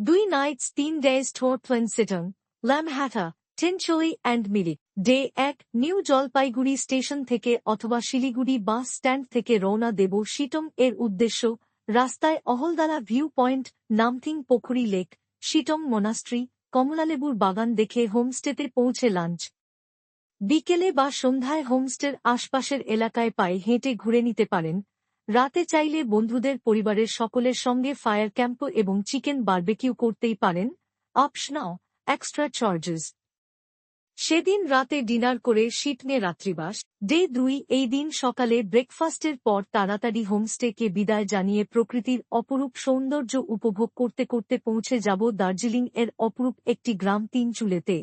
দুই নাইটস তিন ডেজ ঠোর সিটং ল্যামহ্যাটা টেনচুই অ্যান্ড মিরিক ডে এক নিউ জলপাইগুড়ি স্টেশন থেকে অথবা শিলিগুড়ি বাস স্ট্যান্ড থেকে রওনা দেব শিটং এর উদ্দেশ্য, রাস্তায় Ahaldara view point Namthing Pokhri lake Sittong monastery কমলালেবুর বাগান দেখে হোমস্টেতে পৌঁছে লাঞ্চ বিকেলে বা সন্ধ্যায় হোমস্টের আশপাশের এলাকায় পায়ে হেঁটে ঘুরে নিতে পারেন রাতে চাইলে বন্ধুদের পরিবারের সকলের সঙ্গে ফায়ার ক্যাম্প এবং চিকেন বারবেকিউ করতেই পারেন। অপশনাও এক্সট্রা চার্জেস সেদিন রাতে ডিনার করে শীতনে রাত্রিবাস। ডে দুই, এই দিন সকালে ব্রেকফাস্টের পর তাড়াতাড়ি হোমস্টেকে বিদায় জানিয়ে প্রকৃতির অপরূপ সৌন্দর্য উপভোগ করতে করতে পৌঁছে যাব দার্জিলিং এর অপরূপ একটি গ্রাম তিন চুলেতে।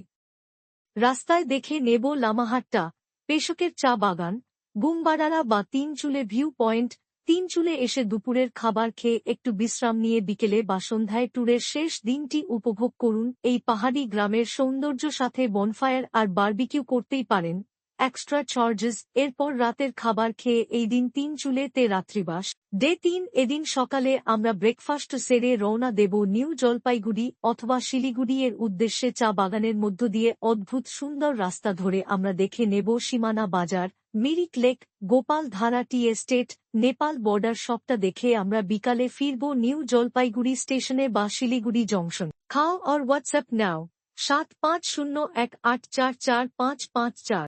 রাস্তায় দেখে নেব লামাহাট্টা, পেশকের চা বাগান বুমবাডারা বা তিন চুলে ভিউ পয়েন্ট তিন চুলে এসে দুপুরের খাবার খেয়ে একটু বিশ্রাম নিয়ে বিকেলে বা সন্ধ্যায় ট্যুরের শেষ দিনটি উপভোগ করুন। এই পাহাড়ি গ্রামের সৌন্দর্য সাথে বনফায়ার আর বারবিকিউ করতেই পারেন। এক্সট্রা চার্জেস এরপর রাতের খাবার খেয়ে এই দিন তিন চুলেতে রাত্রিবাস। ডে তিন, এদিন সকালে আমরা ব্রেকফাস্ট সেরে রওনা দেব নিউ জলপাইগুড়ি অথবা শিলিগুড়ি এর উদ্দেশ্যে চা বাগানের মধ্য দিয়ে অদ্ভুত সুন্দর রাস্তা ধরে আমরা দেখে নেব সীমানা বাজার, মিরিক লেক, গোপাল ধারা টি এস্টেট, নেপাল বর্ডার সবটা দেখে আমরা বিকালে ফিরব নিউ জলপাইগুড়ি স্টেশনে বা শিলিগুড়ি জংশন। খাও আর হোয়াটসঅ্যাপ নাও সাত পাঁচ শূন্য এক আট চার চার পাঁচ পাঁচ চার।